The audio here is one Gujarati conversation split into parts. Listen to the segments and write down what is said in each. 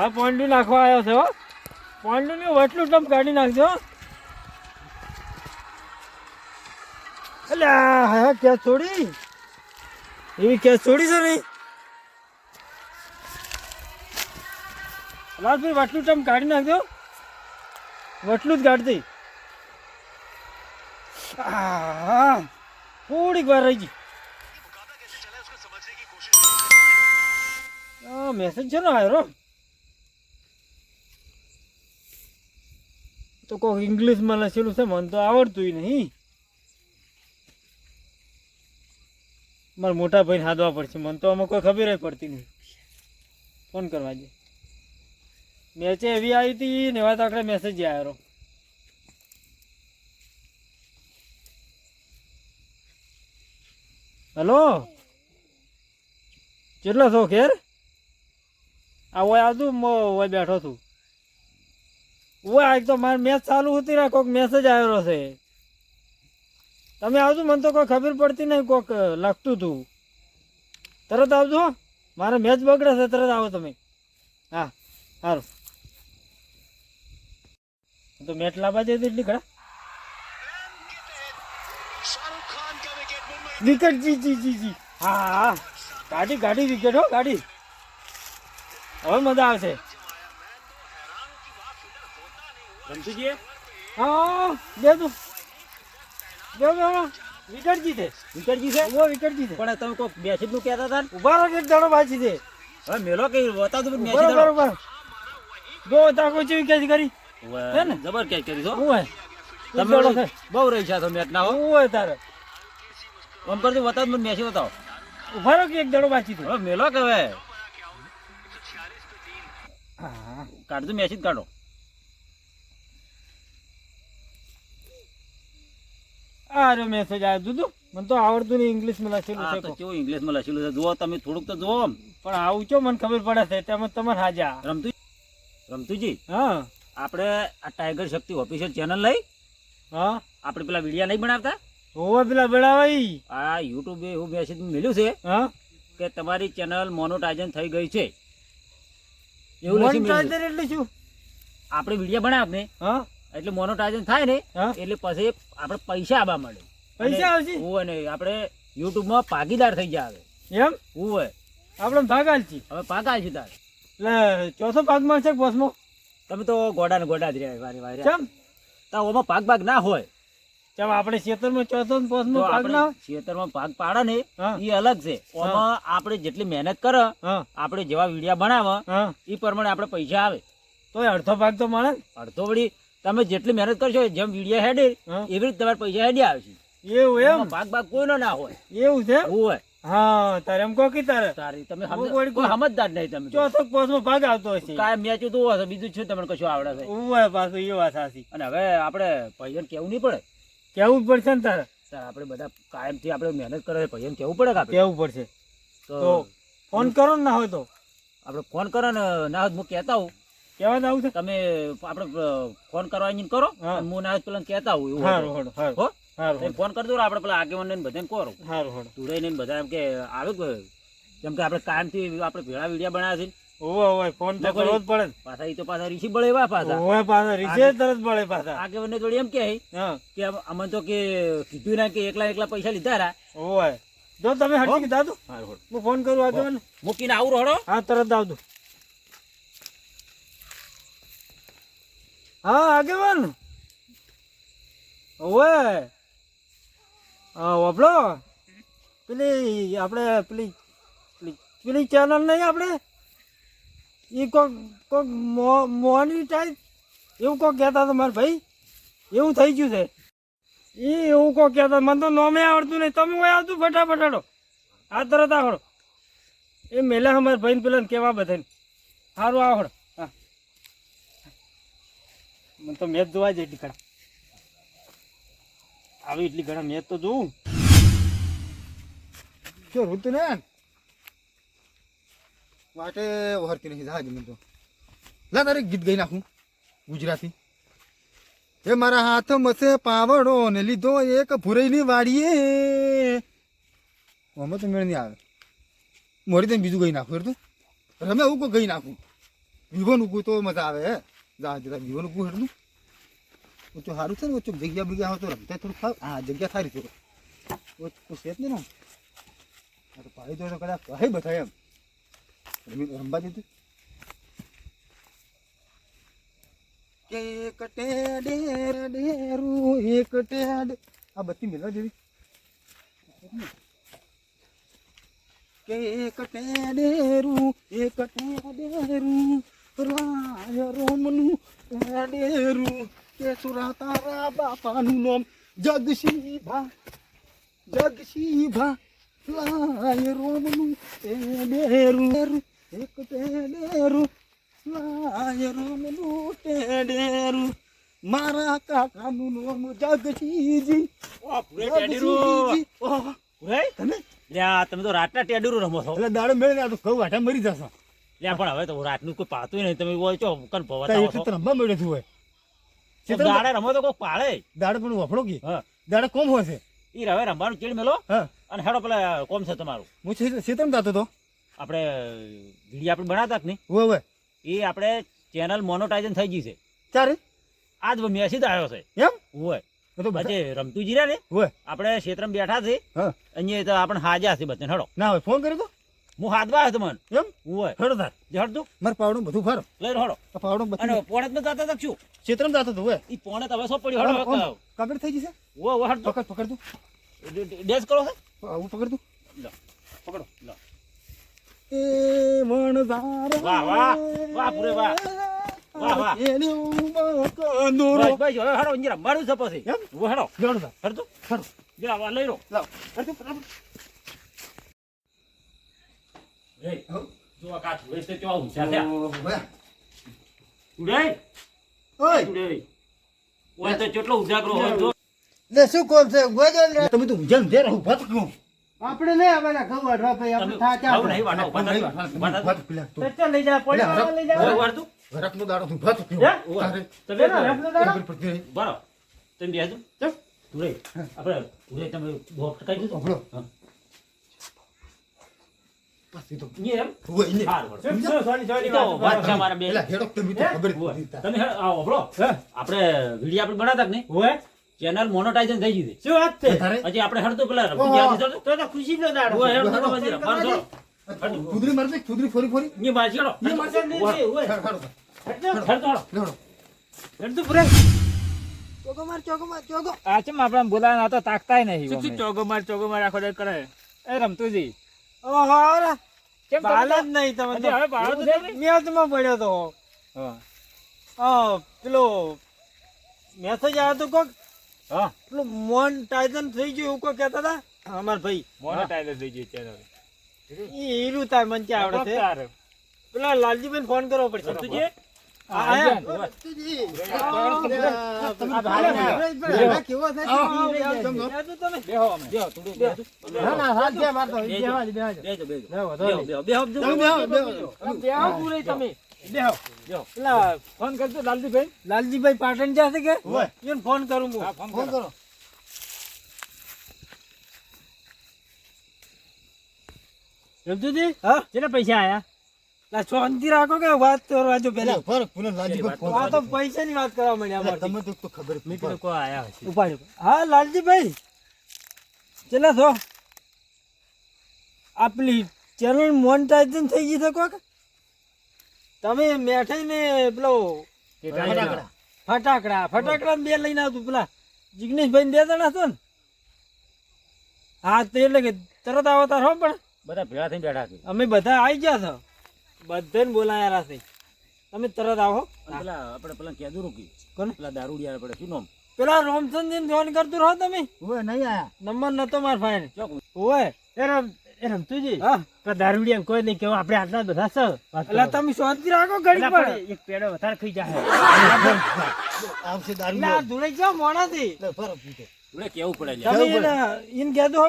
હા હા નાખવા આવ્યો છે હો. પોંડુ ને વટલું ટમ કાઢી નાખજો. અલ્યા હા ક્યાં છોડી. એવી ક્યાં છોડી છે નહીં. લાલભાઈ વટલું તમે કાઢી નાખજો વટલું જ કાઢતી. થોડીક વાર રહી ગઈ. મેસેજ છે ને આવ્યો તો કોક ઇંગ્લિશમાં લખેલું છે, મને તો આવડતું નહીં. મારા મોટા ભાઈને હાદવા પડશે, મને તો આમાં કોઈ ખબર પડતી નહીં. ફોન કરવા જે મેચે એવી આવી હતી ને વાત આખરે મેસેજ આવ્યો હલો? કેટલો છો ઘેર? આ ઓય આવતું ઓય બેઠો છું. ઓય એક તો મારે મેચ ચાલુ હતી ને કોઈક મેસેજ આવ્યો છે. તમે આવજો, મને તો કોઈ ખબર પડતી નહીં, કોક લખતું હતું તરત આવજો. મારે મેચ બગડે છે, તરત આવો તમે. હા સારું તો મેચ લાવવા જઈ એટલી ઘણા વિકેટ જી જી જી જી. હા હા ગાડી ગાડી વિકેટ હો, ગાડી. હવે મજા આવશે. રમતુજી હા બે તું. બે દો વિકરજી જીતે વિકેટજી છે? ઓ વિકેટ જીતે પણ તમે કોક મેસેજનું કહેતા હતા ઊભા રહો એક દાડો બાજી દે હવે મેલો કે વતા તો મેસેજ બરોબર બરોબર જો તાકો ચેવી કેચ કરી. હે ને? જબર કેચ કરી છો? હું હે તમે બહુ રહી છે તો મેચ ના હો. હું હે તારે. આમ કરજો બતાવ મને મેસેજ બતાવો. ઊભા રહો કે એક દાડો બાજી દે હવે મેલો કે હવે? કાઢજો મેસેજ કાઢો. આ મેસેજ આવ્યો દૂધું મને તો આવડતું નહીં ઇંગ્લિશમાં લખેલું છે તો. કેવું ઇંગ્લિશમાં લખેલું છે? જુઓ તમે થોડુંક તો જુઓ પણ આવું ચો મને ખબર પડે છે? તેમાં તમારે હાજા રમતું રમતુજી હા. આપણે આ ટાઈગર શક્તિ ઓફિશિયલ ચેનલ લઈ? હા. આપણે પેલા વિડીયા નહીં બનાવતા? હોવા પેલા બનાવાઈ. આ યુટ્યુબ એવું મેસેજ મળ્યું છે હા. કે તમારી ચેનલ મોનોટાઇઝન થઈ ગઈ છે. એવું મોનોટાઇઝન એટલે શું? આપણે વીડિયો બનાવ ને હા. એટલે મોનોટાઇઝન થાય ને એટલે પછી આપણે પૈસા આવવા મળે પૈસા આવશે? હું અને આપણે યુટ્યુબમાં ભાગીદાર થઈ જાય એમ? હું આપણે ભાગાલ છીએ. હવે પાકા છે તારે. એટલે ચોથો ભાગ મળશે બસમો તમે તો ગોડા ને ગોડા જ રહ્યા વારે વારે. ચમ? તો ઓમાં ભાગ ભાગ ના હોય. ચમ આપણે ખેતરમાં ચોથો ને ભાગ ના હોય? ખેતરમાં ભાગ પાડે ને એ અલગ છે. ઓમાં આપણે જેટલી મહેનત કરે આપણે જેવા વિડિયા બનાવે એ પ્રમાણે આપણે પૈસા આવે. તો અડધો ભાગ તો મળે અડધો વળી તમે જેટલી મહેનત કરશો જેમ વિડીયા હેડે એવી રીતે તમારે પૈસા હેડી આવશે એવું એમ? ભાગ ભાગ કોઈનો ના હોય. એવું છે હોય. હા તારે એમ કહો કે તારે. તારી તમે સમજદાર નહીં તમે. ચોથો પાંચમો ભાગ આવતો હશે. કાંઈ મેચ તો હશે બીજું શું તમને કશું આવડે છે? ઓય પાછું એ વાત સાચી. અને હવે આપણે ભાઈઓને કેવું નહીં પડે? કેવું પડશે ને તારે? સર આપણે બધા કાયમથી આપણે મહેનત કરે ભાઈઓને કેવું પડે કે કેવું પડશે? તો ફોન કરો ને ના હોય તો. આપણે ફોન કરો ને ના હોય હું કહેતા હું કેવા આવું છે. તમે આપણે ફોન કરવા આવીને કરો. હું. ના પેલા કહેતા હું એવું હારું હારું હો? હારું ફોન કરજો આપણે પેલા આગેવાન ને બધાને કરો. હારું હારું. તુડાઈને ને બધા એમ કે આવે કે જેમ કે આપણે કાયમથી આપણે ભેળા વિડીયા બનાવ્યા છે ઓવે ઓવે ફોન તો કરવો જ પડે પાછા એ તો પાછા ઋષિ બળે વા પાછા. ઓવે પાછા ઋષિ તરત મળે પાછા. આગે આગેવાનને જોડી એમ કે કે અમને તો કે કીધું ના કે એકલા એકલા પૈસા લીધા રા. ઓવે. જો તમે હટી કીધા તો હું ફોન કરું આગળ મૂકીને આવું રહો. હા તરત આવજો. હા, આગેવાન. ઓવે. હા વાપલો પેલી આપણે પેલી પેલી ચેનલ નહીં આપણે? એ કોક કોક મોહની ટાઈપ એવું કોક કહેતા હતા મારા ભાઈ. એવું થઈ ગયું છે. એ એવું કોક કહેતા મને તો નોમે આવડતું નહીં. તમે કોઈ આવતું? ફટાફટ હાડો આ તરત આવડો. એ મેલા અમારા ભાઈને પેલા કહેવા બધાને. સારું આવડ. મને તો મેચ જોવા જ એટલી ઘણા આવી એટલી ઘણા મેચ તો જોઉં. જો ઋતુ ને વાટે વહરતી નથી જહાજ મને તો. લા તારે ગીત ગઈ નાખું, ગુજરાતી. એ મારા હાથ મસે પાવડો ને લીધો એક ભૂરેલી વાડીએ. અમે તો મેળ નહીં આવે. મોરી તને બીજું ગઈ નાખું તું. રમે કોઈ ગઈ નાખું. વિવન ઉગું તો મજા આવે, હે. જા જરા જીવન ઉભું હેડનું. ઓછું સારું છે ને, ઓછું જગ્યા બગ્યા હોય તો રમતા થોડું ખાવ. હા, જગ્યા સારી છે. ઓછું છે જ ને આ તો પાડી દો કદાચ કહે બધા એમ. રમી, રમવા દીધું. એક ટેડેર ડેરું એક ટેડ. આ બત્તી મેળવા જેવી. એક ટેડેરું એક ટેડેરું. રોમનું ટેડેરું કે સુરા તારા બાપાનું નામ જગશીભા જગશીભા લાય રોમનું ટેડેરું એક ટેડેરું લાય રોમનું ટેડેરું મારા કાકાનું નામ જગશીજી? તમે તમે તો રાતના ટેડુરું રમો છો એટલે દાડો મેળે આ તો કહું વાટા મરી જશો લ્યા પણ હવે તો રાતનું કોઈ પાતું નહીં. તમે હોય ચો કન તો એક તો રમવા મળ્યો છું હોય. દાડે રમો તો કોઈ પાળે દાડે પણ વફડો કી? હા. દાડો કોમ હોય છે. ઈ હવે રમવાનું ચીડ મેલો? હા. અને હેડો પેલા કોમ છે તમારું. હું શેતમ દાતો તો. આપણે વીડિયો આપણે બનાવતા નહીં. હોય હોય. એ આપણે ચેનલ મોનોટાઇઝન થઈ ગઈ છે. ચારે આજ મેસેજ આવ્યો છે. એમ? હોય. તો આજે રમતું જીરા ને? હોય. આપણે ક્ષેત્રમાં બેઠા છે. હા. અહીંયા તો આપણે હાજા છે બધા હડો. ના હોય ફોન કર્યો તો? હું હાથમાં આવ્યો મને એમ? હોય હેડો તાર જડ તું મારે પાવડું બધું ફારો લઈ આ પાવડું અને પોણતમાં જતા તક છું ક્ષેત્રમાં જાતો તો હોય ઈ પોણત હવે શું પડ્યું હેડો હવે કમ્પ્લીટ થઈ જશે? હેડ પકડ પકડ ડેસ કરો છે આવું પકડ તું. લો પકડો લો. એ વણઝારા વાહ, વાહ. વાહ, પૂરે વાહ. વાહ, વાહ. એનું કંદોરો. બસ બસ હવે હેડો ઇન્જિન રમવાનું છે પછી. એમ? હડો હેડો જા. લઈ લાવ. હેડ ફટાફટ. જો આ કાચ વેચ તો કેવા ઊંચા થયા? ઓહો, ભાઈ. ઉડાય ઓય, ઉડાય ઓય તો કેટલો ઉજાગરો હોય જો. લે શું કોમ છે? ગોજો લે તમે તો ઊંઝા ને ઊંઝા રહો, ઊભા તો કહું. આપણે નહીં આવેલા ઘઉં વાઢવા ભાઈ આપણે તમે થાચા આવું નહીં ઊભા તો પેલા તો. તો ચાલ લઈ જા પોણી લઈ જા વાર તું વરખનો દાડો તો તમે રફનો દાડો? ખબર. બરો તમે ચાલ. આપણે તમે કાઢી પાછી તો. એમ. વાત- છે મારા બે. હેડો તમે તો ખબર હોય. નથી તાર. તમે આવો ઓભળો આપણે વીડિયો આપણે બનાવતા કે નહીં? હોય. ચેનલ મોનોટાઇઝન થઈ ગઈ છે. શું વાત છે? તારે? આપણે હેડ તો પેલા દાડો હોય. ખુદરી મારજે, ખુદરી ફરી ફરી. હોય. પૂરે. ચોગો માર, ચોગો માર, ચોગો. આ ચમ આપણે બોલાવે તો તાકતાય નહીં શું શું અમે. ચોગો માર ચોગો માર આખો કરે? એ રમતુજી. ઓહો કેમ બાલ જ નહીં તમે હજી હવે બાળો તો મેચમાં પડ્યો તો. હા. પેલો મેસેજ આવ્યો તો કોક? હા. પેલું મોન થઈ ગયું એવું કોઈ કહેતા હતા? અમાર ભાઈ. મોનેટાઇઝર થઈ ગયું. ઈ હીરું તાર મન કે આવડે છે. પેલા લાલજીભાઈ ફોન કરવો પડશે. તું જો. ફોન કરજો લાલજીભાઈ લાલજીભાઈ પાટણ જશે કે ફોન કરું ફોન કરો. રમતુજી હા કેટલા પૈસા આયા લા શાંતિ રાખો કે વાત કરવા જો પેલા. પેલા ફરક, પુનઃ લાલજીભાઈ આ તો પૈસા ની વાત કરવા માંડ્યા તો ખબર આયા હશે. ઉપાડ્યો હા લાલજીભાઈ. ચેલા છો? આપલી પેલી ચેનલ મોનટાઇઝન થઈ ગઈ છે કોક? તમે મેઠાઈ ને પેલો ફટાકડા. ફટાકડા. ફટાકડા. બે લઈને આવતું. પેલા જિગ્નેશભાઈ બે જણા છો ને? હા તો એટલે કે તરત આવો તાર હો પણ. બધા ભેળા થઈ બેઠા અમે બધા આવી ગયા છો. બધાને બોલાયા છે. તમે તરત આવો. પેલા આપણે પેલા કેદું રૂકી. કોને? પેલા દારૂડિયા આપણે શું નામ? પેલા રોમચંદ ફોન કરતું રહો તમે. ઓય, નહીં આયા. નંબર નતો માર ફાઈન ઓય એ રમ એ રમતુજી. હા. પેલા દારૂડિયા કોઈ નહીં કેવો આપણે આટલા બધા છે. એટલે તમે શાંતિ રાખો ઘડી પર. એક પેડો વધારે ખાઈ જાય આવશે દારૂ ના ધૂળે જાઓ મોડાથી ફરક પીતે જોડે કેવું પડે તમે ઇન એને એને કહેતો હો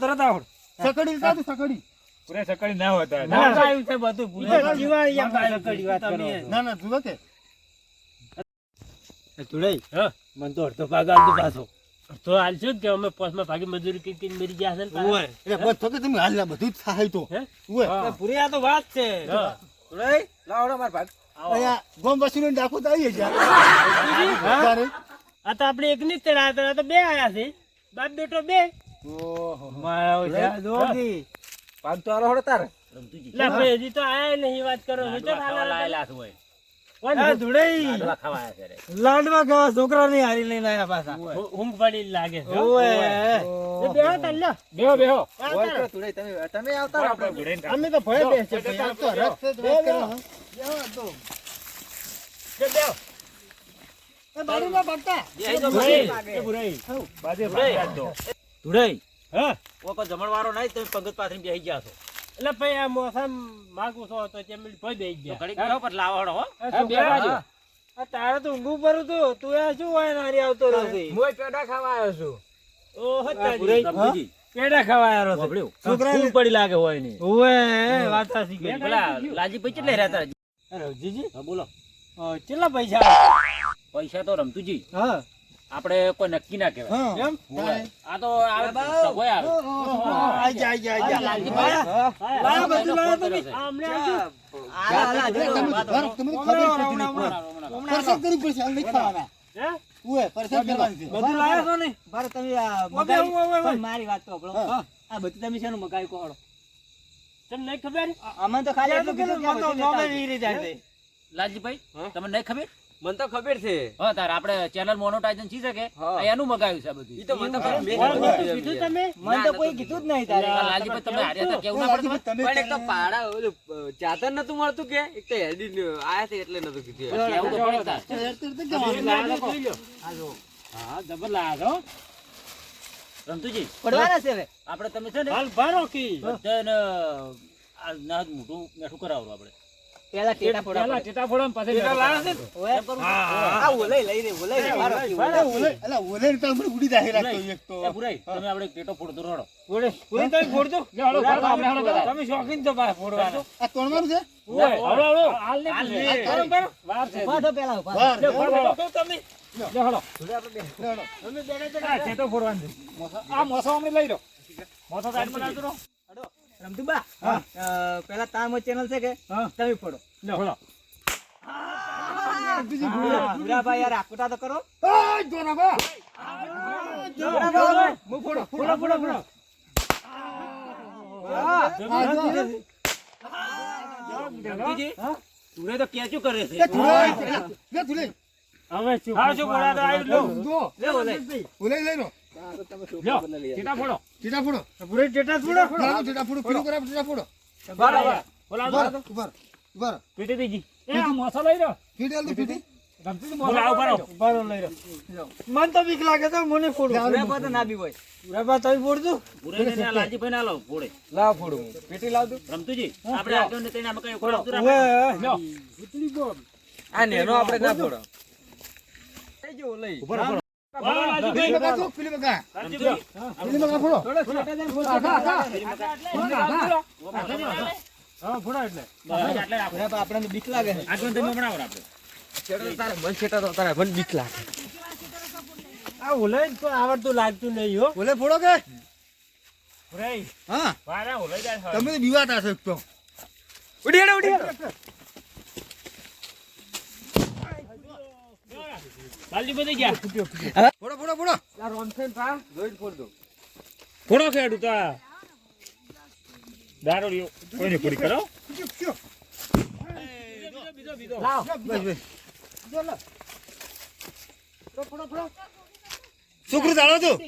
તરત આવો. સકડી સકડી. પૂરે સકડી ના હોતા ના આવ્યું છે બધું. પૂરા તો જાઓ. એમ વાત વાત કરો. ના ના જુઓ કે ધૂળે હ. મન તો અડધો ભાગ આવતો પાછો. તો હાલશું કે અમે પોસમાં ભાગી મજૂરી કરી કરીને મરી ગયા છે ને ઓય એટલે બસ તો કે તમે હાલ લા બધું જ થાય તો. ઓય હા. પૂરી આ તો વાત છે. હા. રે લાવડો માર ભાગ. અહીંયા ગોમ વસીને ડાકુ તો આવીએ છે આ તો આપણે એક ની જ તેડા તો બે આયા છે. બાપ બેટો બે. ઓહો. મારા ઓછા ભાગ તો આલો હડો તાર. હજી તો આયા નહીં વાત કરો છો. લાડવા ચાલ ખાવા હાલા લાયેલા છે ઓય. કોણ? આ ધુડઈ લાડવા ખાવા આયા છે રે. લાડવા ખાવા છોકરા ની હારી લઈને આયા પાછા. ઊંઘ પડી લાગે છે. ઓય. એ બેહો તાર બેહો બેહો. આ ઓય તાર. તો ધુડઈ તમે તમે આવતા આપણે. અમે તો ભય બેસે તો રસ જ વાત કરો, હા. એ બાજુમાં ભાગતા. ધુડાઈ હા? ઓકો જમણવારો નહીં તમે પંગત પાથરી બેસી ગયા છો. એટલે ભાઈ આ મોસમ માગું છો તો તેમ ભાઈ બેસી ગયા. ઘડી ગયો પર લાવો હો. હા. આ તારે તો ઊંઘું પરું તું. તું આ શું હોય નારી આવતો રહે મોય પેડા ખાવા આવ્યો છું. ઓહો તારી. પેડા ખાવા આવ્યો છું. ફૂલ પડી લાગે હોય ને. ઓએ વાત સાચી કરી. પેલા લાલજીભાઈ કેટલે રહેતા રવજીજી હા બોલો. કેટલા પૈસા? પૈસા તો રમતુજી હા. આપણે કોઈ નક્કી ના કહેવાય. એમ? આ તો આવે. સગવડ આવે આઈ જા આઈ જા આઈ જા. લાલજીભાઈ. હા. લાયા બધું લાયા તમે. આ આવજો. તમે ખબર પડતી નહીં. પરસાદ કરવી પડશે, હાલ નહીં ખાવાના. હે? ઓય, પરસાદ કરવાની છે. બધું લાયા છો ને? મારે તમે મગાવી- વાત તો સાંભળો. હા. આ બધું તમે શેનું મગાવ્યું કહો તમને નહીં ખબર? અમને તો ખાલી એટલું કીધું કે આ મને તો બધું નોમે લેતા ઈ રીતે આવજે. લાલજીભાઈ તમને નહીં ખબર? મને તો ખબર છે. હા તાર આપણે ચેનલ મોનોટાઇઝન થઈ શકે. એનું મગાવ્યું છે બધું. ઈ તો મને તો ખબર. મેં કીધું તમે? મને તો કોઈ કીધું જ નહીં તારે. લાલજીભાઈ તમને હાર્યા હતા કેવું ના પડતું પણ એક તો પાડા ઓલું ચાદર નતું મળતું કે? એક તો હેડી આયા છે એટલે નતું કીધું કેવું તો પડે તાર. હા જબર લાયા રમતુજી પડવાના છે હવે. આપણે તમે છે ને હાલ ભારો કી. બધાને આ નાદ મોટું મેઠું કરાવરો આપણે. પેલા ટેટા ફોડા પેલા ટેટા ફોડા પછી પેલા લાયા છે ઓય. આ ઓલાઈ લઈ રે મારો કી ઓલાઈ. ઓલે અલા, ઓલે તો હમણાં ઉડી જાય રાખતો એક તો એ ભુરાઈ તમે આપણે પેટો ફોડતો રડો ફોડે. ફોડી તમે ફોડજો. હળો, હળો, આપણે હળો બધા. તમે શોખીન છો ભાઈ ફોડવાના. આ તોડવાનું છે ઓય. હળો હળો હાલ ને હાલ કરો, કરો. વાર છે ઊભા પેલા વાર. લે, ફોડ, ફોડ. તો તમે લે, હળો. આ ટેટો ફોડવાનું આ મોસો અમને લઈ લો મોસો સાઈડ પર આવજો રમતુબા પેલા તાર ચેનલ છે કે? તમે પડો લે ફોડો. યાર આકુટા તો કરો. ઓય, જોરાબા. હું ફોડો? ફોડો ફોડો ફોડો. તુરે તો કેચું કરે છે. હવે ચૂપ હા શું બોલા તો આવી લો. લે બોલા. મોસો લઈ લો. મને તો બીક લાગે તો મને ફોડું. તો ના બી હોય. બરાબર, તમે ફોડજો. ભુરાઈને ને આ લાલજીભાઈ ના લાવો ફોડે લાવ ફોડું. પેટી લાવ દઉં. રમતુજી આપણે આગળ ને તેને કઈ આ નેનો ના ફોડો. જો, આપણને બીક લાગે બીક આ તો આવડતું લાગતું નહીં હો. ઓલે ફોડો કે? હા. તમે તો બીવાતા છો એક તો. ઉડી ઉડી લાલજી બધી ગયા. ફોડો ફોડો ફોડો. ફોડો ખેડું તા દારૂ લ્યો. કોઈને પૂરી કરો? બસ બસ. છોકરું ચાલો તું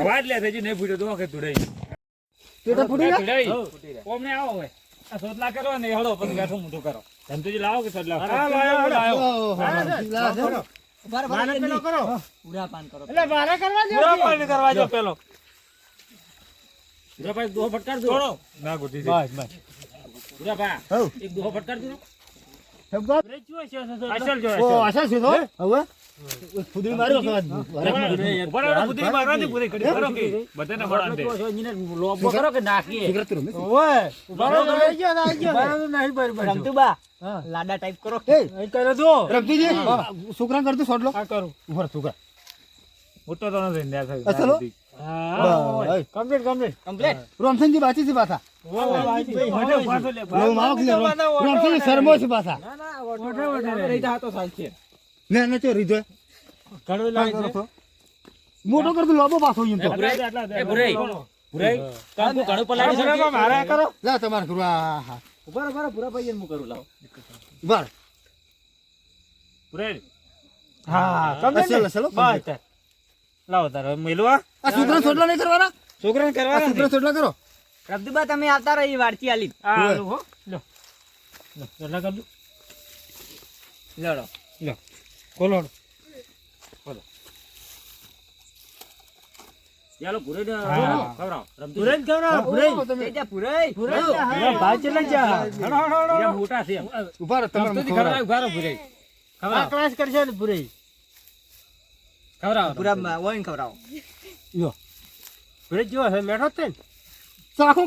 અવાજ લે થઈ નહીં ફૂટ્યો તો વખત તુડાઈ પેટા ફૂટી ગયા? તુડાઈ ઓમને આવો હવે. આ સોતલા કરો ને હળો પછી ગાઠું મોટું કરો. ધમતુજી લાવો કે સર લાવો? હા લાવો લાયો. ઓહો, લા, ફોડો. ઊભા રહો, મારે પેલો કરો. પૂરા પાન કરો એટલે મારે કરવા દો પૂરા પાણી કરવા દો પેલો. ભાઈ દોહો ફટકાર દો. છોડો. ના ગોતી દે. બસ બસ. પૂરા ભા એક દોહો ફટકાર દો? અસલ જો ઓ, જો? હવે? ફૂદડી માર્યો કે આજ? ઊભા રહો, બુદ્ધિ મારવાથી પૂરી કરી કરો કે બધાને મળવા દે. તો છો લોબો કરો કે નાખીએ તો છે. ઓય ઊભા રહો, આઈ ગયો ને, ગયો ને. નહીં બરાબર રમતુબા લાડા ટાઈપ કરો એ, અહીં તો. રમતુજી, છોકરાને કરતો સોટલો આ કરું. ઊભા છોકરા મોટો તો નથી ને આ ચલો. કમ્પ્લીટ કમ્પ્લીટ કમ્પ્લીટ રોમસનજી બાચી છે પાછા મોટો પાછો લે. રોમ આવો કે રોમ- રોમસનજી શરમો છે પાછા ને ને ચો રીધો ઘણું લાગે છે. મોટો કરતો લોબો પાછો એમ તો. એ. મારે કરો લા તમારે કરું આ હા ઊભા ઊભા ભુરા ભાઈ કરું લાવો ઊભા. હા ચલો, ચલો, લાવો તાર આ. નહીં કરવાના છોકરાને કરવાના કરો તમે આવતા રહી વાડતી આલી લો લો કર લડો લો ખોલો ચાલો હા. ખવડાવો. રમતું ભુરાઈ ને ખવડાવો, ભુરાઈ. તમે ભુરાઈ ને, હા, ભાઈ ચલે જા. હળો, હળો. એમ મોટા છે. ઊભા રહો ખવડાવો. ખવડાવો, ઊભા રહો, ક્લાસ કરશે ને. પુરા મેઠો જ છે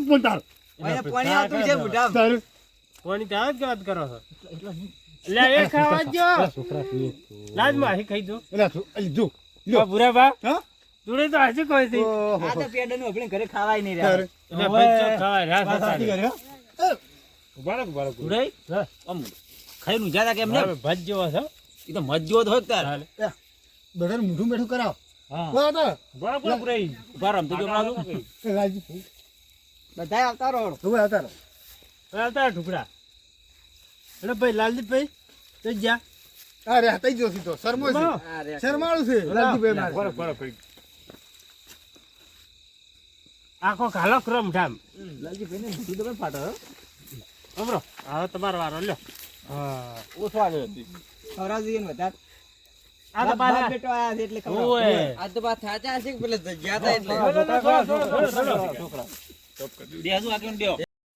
પણ તાર પાણી આવતું છે બુઢા તાર ત્યાં જ વાત કરો છો લે એ ખાવા જો લાજ ખાઈ દો એલા છો જો આ ભૂરા બા હા? તુડે તો હજી કોઈ થી આ તો પેડનું આપણે ઘરે ખાવાય નહીં રહ્યા. એટલે ભાઈ ચો ખાવા રાસ વાત સાચી હતા કરી હો. ઊભા રહો, ઊભા રહો. ભુરાઈ, હા. આમ ખાઈને ઊંઝા હતા કે એમને? ભજ જેવો છે ઈ તો મત જેવો જ હોય તાર. બધાને મૂઠું બેઠું કરાવ. હા. જો જો. એ રાજી બધાય આવતા રહો. હવે આવતા રહો. આવતા ટુકડા એટલે ભાઈ લાલજીભાઈ તો જા અરે આ તઈ ગયો સીધો શરમો છે શરમાળું છે લાલજીભાઈ મારે. બરો, બરો, આખો કાલો ક્રમ ઠામ લાલજીભાઈને મોઢું તો પણ ફાટે, અમરો હવે તમારો વારો લ્યો હા ઓછો આવ્યો હતી. આ તો બેટો આયા છે એટલે ખબર ઓય આ તો બા થાચા છે જગ્યા એટલે આગળ.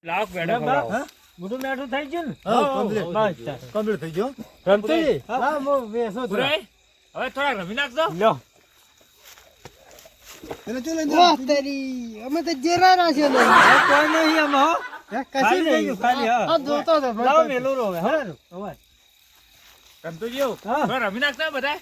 લાવો. મોટું મેઠું થઈ ગયું ને? બસ કમ્પ્લીટ થઈ ગયો. રમતી? હા મો બેસો. હવે થોડા રમી નાખજો. લ્યો એને ચો લઈને જાઓ. કોઈ નહીં અમે હો. કશી નહીં. ખાલી હા. જોતો તો લાવો મેલું રો હવે. હા. હવે રમી નાખતા બધા?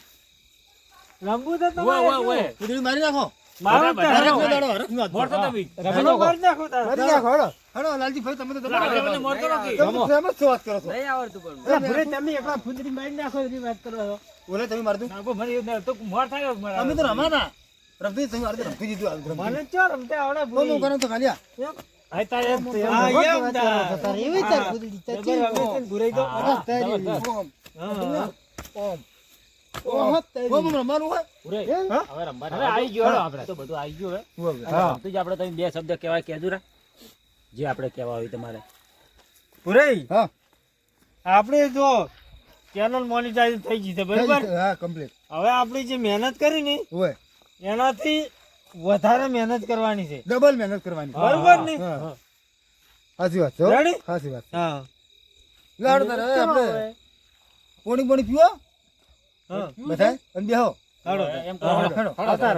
રમવું તો ઓય, તમારે ઓય, ઓય. ફૂદડી મારી નાખો. મારો હરખનો હરો. દાડો, હરખનો. મોરતો તમે રમણો મારી નાખો. મારી નાખો, હળો. હેડો, લાલજીભાઈ, તમે તો પેલા આગેવાનને મોર તમે તો ફેમસ વાત કરો છો નહીં આવડતું પણ અલા, તમે એકલા ફૂંદરી મારી નાખો એની વાત કરો છો. ઓલે તમે મારતું નાખો, મને તો મોર થાય મારા. અમે તો રમાના રમતી તમે મારતું રમતી જીતું મને ચો રમતે આવડે તો હું કરું તો ખાલી આ. તારે એમ એમ હા, ભગત એમ વાત તાર. કરો છો તારે. એવી તાર ફૂંદરી. ચચી રમે છે ને ભૂરાઈ તો. ઓમ. હા, હા. ઓમ. બે શબ્દ કેવાય કહેજો રા જે આપણે કેવા હોય તમારે ભૂરાઈ, આપણે જો ચેનલ મોનિટાઈઝ થઈ ગઈ છે બરાબર હા કમ્પ્લીટ હવે આપણી જે મહેનત કરી ને હોય એનાથી વધારે મહેનત કરવાની છે ડબલ મહેનત કરવાની બરાબર ને હા. સાચી વાત છે. સાચી વાત હા લાડ તારે આપણે પોણી પોણી પીવો અને બેહો હાલો એમ કરો હેડો, હેડો. આવતાર,